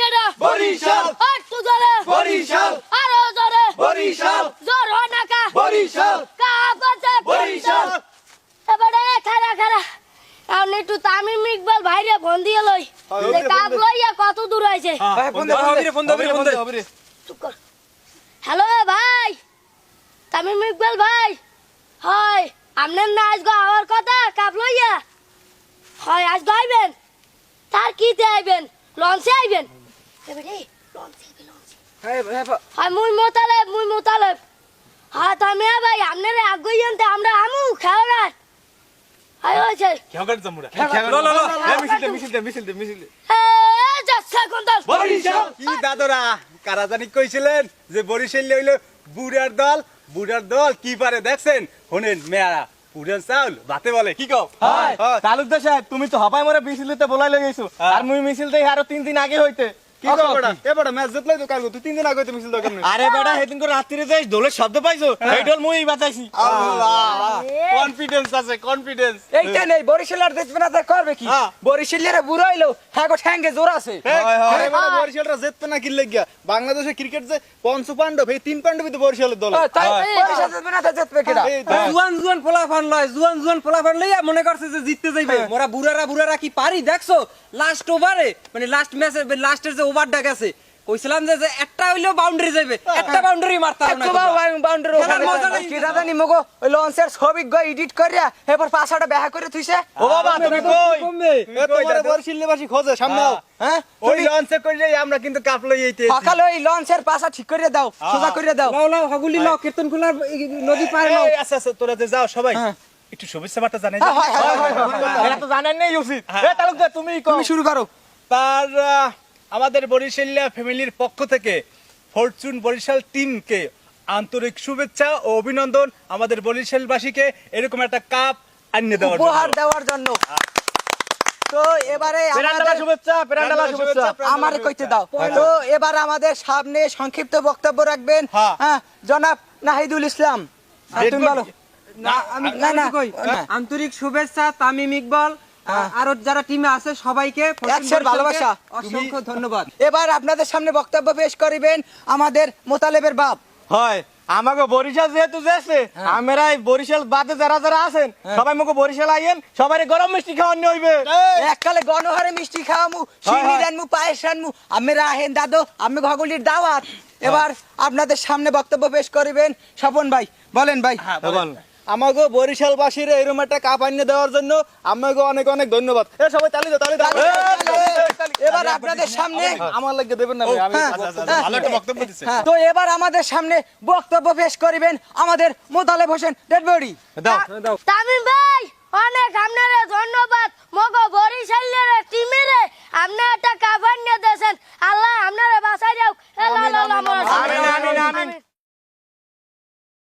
কেডা বরিশাল। জোরে বরিশাল। আরও জোরে বরিশাল। জোর হয় না কা। বরিশাল। কাপাতে বরিশাল। এবারে খারা খারা এখন একটু তামিম ইকবাল ভাইরে ফোন দিয়ে লই। যে কাপ লইয়া কত দূর হয়েছে। চুপ কর। হ্যালো ভাই। তামিম ইকবাল ভাই। হয় আপনার না আজকে আমার কথা? কাপ লইয়া? হয় আজকে আইবেন? তার কিতে আইবেন? লঞ্চে আইবেন? এবারে লঞ্চে আইবেন, লঞ্চে। মুই মোতালেব মুই মোতালেব হ্যাঁ তামিয়া ভাই আপনারে আগুই আনতে আমরা আমু খেলার হয়েছে এ, যাচ্ছে কোনদল বরিশাল কি দাদরা কারা জানি কইছিলেন যে বরিশাল হইল বুড়ার দল। বুড়ার দল কি পারে দেখছেন? শোনেন মেয়া পুরান চাউল ভাতে বলে কি কও? হয়। তালুকদার সাহেব তুমি তো হবাই মরে মিছিলতে বলাই লেগেছো হ্যাঁ। আর মুই মিছিল দেই আরও তিন দিন আগে হইতে। কি কও বড়া এ বড়া ম্যাচ জিতলাই তো তুই তিন দিন আগে তো মিছিল দোকান আরে বেটা সেদিন করে রাত্রিরে যাই ঢোলের শব্দ পাইছো এই ঢোল মুই বাজাইছি। কনফিডেন্স আছে কনফিডেন্স এইটা নেই বরিশাল আর দেখবে না করবে কি? হ্যাঁ। বরিশালের বুড়ো হইল হ্যাঁ গো ঠ্যাঙ্গে জোর আছে। আরে বড়া বরিশালরা জিতবে না কি লাগিয়া? বাংলাদেশের ক্রিকেট যে পঞ্চ পাণ্ডব এই তিন পাণ্ডবই তো বরিশালের দল। ও, তাই বরিশাল জিতবে না জিতবে কেডা জুয়ান জুয়ান পোলাফান লয় জুয়ান জুয়ান পোলাফান লইয়া মনে করছে যে জিততে যাইবে। মোরা বুড়ারা বুড়ারা কি পারি দেখছ? লাস্ট ওভারে মানে লাস্ট ম্যাচে লাস্টের যে ওভারটা গেছে। কইছিলাম যে যে একটা হইলেও বাউন্ডারি যাইবে। একটা বাউন্ডারি মারতে হবে না বাউন্ডারি নাই। কি দাদা নি মগো ওই লঞ্চের ছবি গো এডিট করিয়া এবার পাছাটা বেহা করে থুইছে। ও বাবা তুমি কই? এ তোমার বরিশালবাসী খোঁজে সামনে হ্যাঁ। ওই লঞ্চে কইলে আমরা কিন্তু কাপ লই এইতে সকালে ওই লঞ্চের পাছা ঠিক করে দাও সোজা করে দাও। লাও লাও হাগুলি লাও কীর্তন খুলার নদী পারে এই আচ্ছা আচ্ছা তোরা যে যাও সবাই হ্যাঁ। একটু শুভেচ্ছা বার্তা জানাই হ্যাঁ, হয়, হয়, হয়, হয়, হয়। এটা তো জানেন নাই উচিত এ তালুকদার তুমি কও। তুমি শুরু করো। তার আমাদের বরিশালিয়া ফ্যামিলির পক্ষ থেকে ফরচুন বরিশাল টিমকে আন্তরিক শুভেচ্ছা ও অভিনন্দন আমাদের বরিশালবাসীকে এরকম একটা কাপ আনিয়ে দেওয়ার উপহার দেওয়ার জন্য। তো এবারে আমাদের শুভেচ্ছা পেরান্ডালা শুভেচ্ছা। আমার কইতে দাও। তো এবার আমাদের সামনে সংক্ষিপ্ত বক্তব্য রাখবেন। হ্যাঁ। হ্যাঁ জনাব নাহিদুল ইসলাম। তুমি বলো না আমি না, না, না। আন্তরিক শুভেচ্ছা তামিম ইকবাল। আরও যারা টিমে আছে সবাইকে ভালোবাসা। অসংখ্য ধন্যবাদ। এবার আপনাদের সামনে বক্তব্য পেশ করিবেন আমাদের মোতালেবের বাপ। হয় আমাকে বরিশাল যেহেতু যাচ্ছে আমরা বরিশাল বাদে যারা যারা আছেন সবাই আমাকে বরিশাল আইয়েন সবাই গরম মিষ্টি খাওয়ানো হইবে। এককালে গণহারে মিষ্টি খাওয়ামু সিন্নি রানমু পায়েস রানমু আমি রাহেন দাদু আমি ঘগুলির দাওয়াত। এবার আপনাদের সামনে বক্তব্য পেশ করিবেন স্বপন ভাই বলেন ভাই। আমাকে বরিশালবাসীর এরকম একটা কাপ আনিয়ে দেওয়ার জন্য আমাকে অনেক অনেক ধন্যবাদ। এ সবাই তালি দাও তালি দাও। এবার আপনাদের সামনে আমার লাগে দেবেন না আমি হ্যাঁ, আচ্ছা, আচ্ছা, হ্যাঁ। ভালো একটা বক্তব্য দিচ্ছে হ্যাঁ, তো এবার আমাদের সামনে বক্তব্য পেশ করিবেন আমাদের মোতালেব হোসেন ডেড বডি দাও। দাও তামিম ভাই